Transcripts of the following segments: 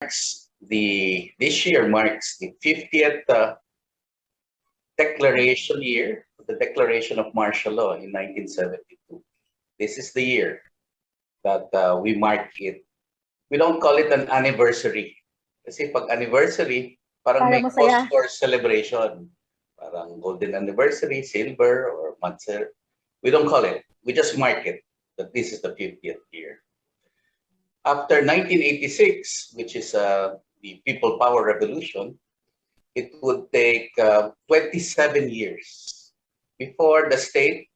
marks the this year marks the 50th uh, declaration year of the declaration of martial law in 1972 this is the year that uh, we mark it. We don't call it an anniversary. Kasi pag anniversary parang may Parang masaya. cause for celebration. Parang golden anniversary silver or matzer we don't call it. We just mark it that this is the 50th year after 1986, which is uh, the People Power Revolution, it would take uh, 27 years before the state,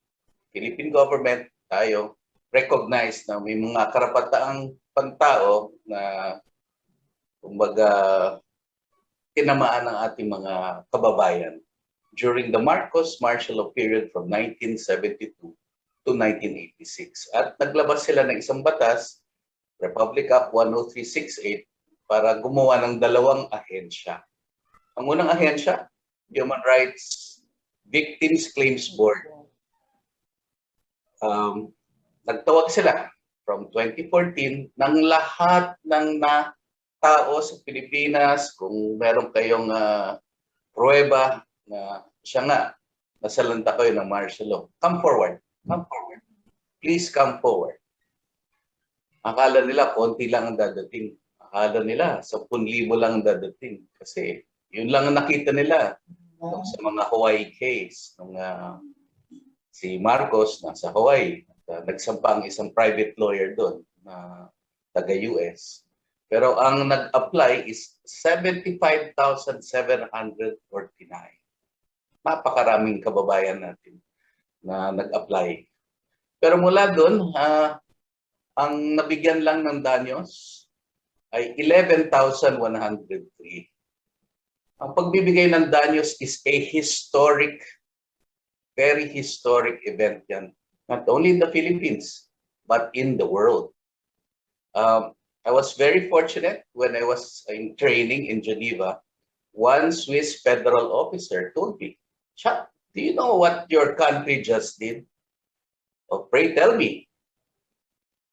Philippine government, tayo, recognize na may mga karapataang pantao na kumbaga tinamaan ng ating mga kababayan during the Marcos martial law period from 1972 to 1986. At naglabas sila ng isang batas Republic Act 10368 para gumawa ng dalawang ahensya. Ang unang ahensya, Human Rights Victims Claims Board. Um, nagtawag sila from 2014 ng lahat ng na tao sa Pilipinas kung meron kayong uh, pruweba na siya nga nasalanta kayo ng martial law. Come forward. Come forward. Please come forward. Akala nila konti lang ang dadating. Akala nila 10,000 lang ang dadating. Kasi yun lang ang nakita nila nung sa mga Hawaii case. Nung ah, si Marcos nasa Hawaii, at, ah, nagsampa ang isang private lawyer doon na taga-US. Pero ang nag-apply is 75,749. Napakaraming kababayan natin na nag-apply. Pero mula doon, ah, ang nabigyan lang ng danyos ay 11,103. Ang pagbibigay ng danyos is a historic, very historic event yan. Not only in the Philippines, but in the world. Um, I was very fortunate when I was in training in Geneva. One Swiss federal officer told me, Chuck, do you know what your country just did? Oh, pray tell me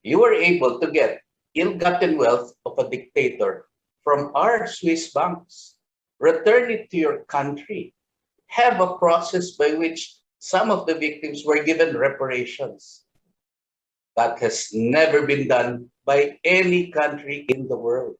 you were able to get ill-gotten wealth of a dictator from our Swiss banks. Return it to your country. Have a process by which some of the victims were given reparations. That has never been done by any country in the world.